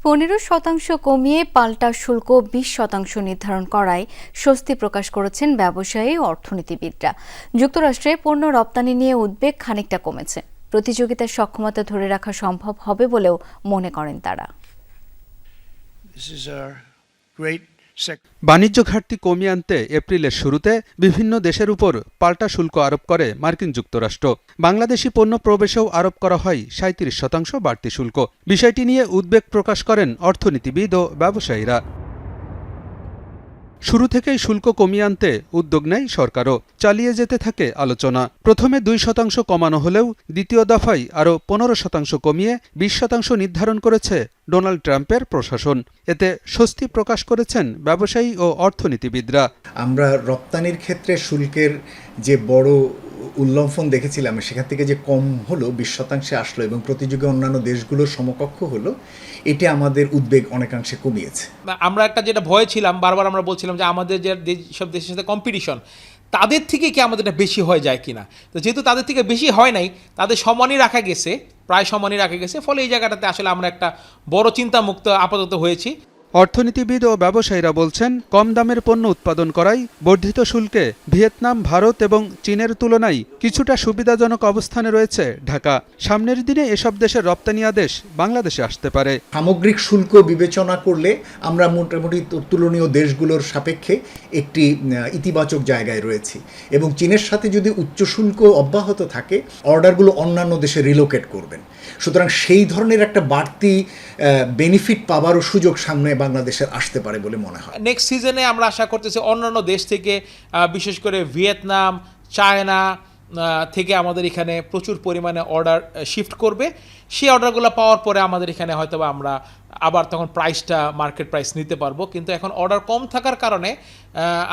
পনেরো শতাংশ কমিয়ে পাল্টা শুল্ক বিশ শতাংশ নির্ধারণ করায় স্বস্তি প্রকাশ করেছেন ব্যবসায়ী অর্থনীতিবিদরা যুক্তরাষ্ট্রে পণ্য রপ্তানি নিয়ে উদ্বেগ খানিকটা কমেছে প্রতিযোগিতার সক্ষমতা ধরে রাখা সম্ভব হবে বলেও মনে করেন তারা This is our great. বাণিজ্য ঘাটতি কমিয়ে আনতে এপ্রিলের শুরুতে বিভিন্ন দেশের উপর পাল্টা শুল্ক আরোপ করে মার্কিন যুক্তরাষ্ট্র। বাংলাদেশি পণ্য প্রবেশেও আরোপ করা হয় সাঁত্রিশ শতাংশ বাড়তি শুল্ক। বিষয়টি নিয়ে উদ্বেগ প্রকাশ করেন অর্থনীতিবিদ ও ব্যবসায়ীরা। শুরু থেকেই শুল্ক কমিয়ে আনতে উদ্যোগ নেয় সরকারও। চালিয়ে যেতে থাকে আলোচনা। প্রথমে দুই শতাংশ কমানো হলেও দ্বিতীয় দফায় আরও পনেরো শতাংশ কমিয়ে বিশ শতাংশ নির্ধারণ করেছে ডোনাল্ড ট্রাম্পের প্রশাসন। এতে স্বস্তি প্রকাশ করেছেন ব্যবসায়ী ও অর্থনীতিবিদরা। আমরা রপ্তানির ক্ষেত্রে শুল্কের যে বড় উল্লম্ফন দেখেছিলাম, সেখান থেকে যে কম হলো, বিশ শতাংশে আসলো এবং প্রতিযোগী অন্যান্য দেশগুলোর সমকক্ষ হলো, এটি আমাদের উদ্বেগ অনেকাংশে কমিয়েছে। আমরা একটা যেটা ভয় ছিলাম, বারবার আমরা বলছিলাম যে আমাদের যে সব দেশের সাথে কম্পিটিশন তাদের থেকে কি আমাদের বেশি হয়ে যায় কিনা? তো যেহেতু তাদের থেকে বেশি হয় নাই, তাদের সমানই রাখা গেছে, প্রায় সমানই রাখা গেছে, ফলে এই জায়গাটাতে আসলে আমরা একটা বড় চিন্তামুক্ত, আপাতত হয়েছি। অর্থনীতিবিদ ও ব্যবসায়ীরা বলছেন, কম দামের পণ্য উৎপাদন করায় বর্ধিত শুল্কে ভিয়েতনাম, ভারত এবং চীনের তুলনায় কিছুটা সুবিধাজনক অবস্থানে রয়েছে ঢাকা। সামনের দিনে এসব দেশের রপ্তানি আদেশ বাংলাদেশে আসতে পারে। সামগ্রিক শুল্ক বিবেচনা করলে আমরা মোটামুটি তুলনীয় দেশগুলোর সাপেক্ষে একটি ইতিবাচক জায়গায় রয়েছি এবং চীনের সাথে যদি উচ্চ শুল্ক অব্যাহত থাকে, অর্ডারগুলো অন্যান্য দেশে রিলোকেট করবেন। সুতরাং সেই ধরনের একটা বাড়তি বেনিফিট পাবারও সুযোগ সামনে বাংলাদেশের আসতে পারে বলে মনে হয়। নেক্সট সিজনে আমরা আশা করতেছি অন্যান্য দেশ থেকে বিশেষ করে ভিয়েতনাম, চায়না থেকে আমাদের এখানে প্রচুর পরিমাণে অর্ডার শিফট করবে। সেই অর্ডারগুলো পাওয়ার পরে আমাদের এখানে হয়তো আমরা আবার তখন প্রাইসটা মার্কেট প্রাইস নিতে পারব। কিন্তু এখন অর্ডার কম থাকার কারণে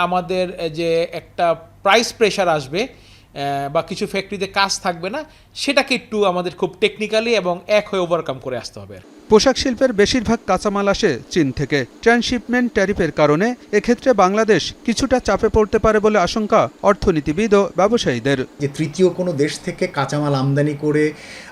আমাদের যে একটা প্রাইস প্রেশার আসবে বা কিছু ফ্যাক্টরিতে কাজ থাকবে না, সেটাকে একটু আমাদের খুব টেকনিক্যালি এবং এক হয়ে ওভারকাম করে আসতে হবে। পোশাক শিল্পের বেশিরভাগ কাঁচামাল আসে চীন থেকে। ট্রান্সশিপমেন্ট ট্যারিফের কারণে এক্ষেত্রে বাংলাদেশ কিছুটা চাপে পড়তে পারে বলে আশঙ্কা অর্থনীতিবিদ ও ব্যবসায়ীদের। যে তৃতীয় কোনো দেশ থেকে কাঁচামাল আমদানি করে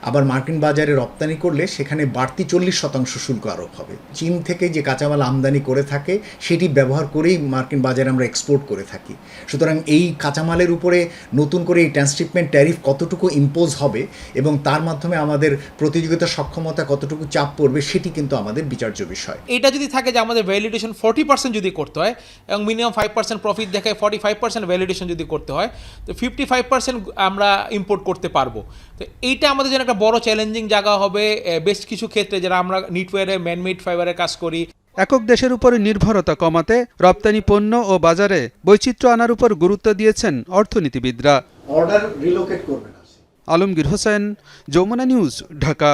আবার মার্কিন বাজারে রপ্তানি করলে সেখানে বাড়তি চল্লিশ শতাংশ শুল্ক আরোপ হবে। চীন থেকে যে কাঁচামাল আমদানি করে থাকে, সেটি ব্যবহার করেই মার্কিন বাজারে আমরা এক্সপোর্ট করে থাকি। সুতরাং এই কাঁচামালের উপরে নতুন করে এই ট্রান্সশিপমেন্ট ট্যারিফ কতটুকু ইম্পোজ হবে এবং তার মাধ্যমে আমাদের প্রতিযোগিতা সক্ষমতা কতটুকু চাপ পড়বে সেটি কিন্তু আমাদের বিচার্য বিষয়। এটা যদি থাকে যে আমাদের ভ্যালিডেশন ফর্টি পার্সেন্ট যদি করতে হয় এবং মিনিমাম ফাইভ পার্সেন্ট প্রফিট দেখায় ফর্টি ফাইভ পার্সেন্ট ভ্যালিডেশন যদি করতে হয় তো ফিফটি ফাইভ পার্সেন্ট আমরা ইম্পোর্ট করতে পারব। তো এইটা আমাদের জন্য একটা বড় চ্যালেঞ্জিং জায়গা হবে। বেশ কিছু ক্ষেত্রে যারা আমরা নিটওয়ারে ম্যানমেড ফাইবারে কাজ করি। একক দেশের উপরে নির্ভরতা কমাতে রপ্তানি পণ্য ও বাজারে বৈচিত্র্য আনার উপর গুরুত্ব দিয়েছেন অর্থনীতিবিদরা। অর্ডার রিলোকেট করবে না আলমগীর হোসেন যমুনা নিউজ ঢাকা।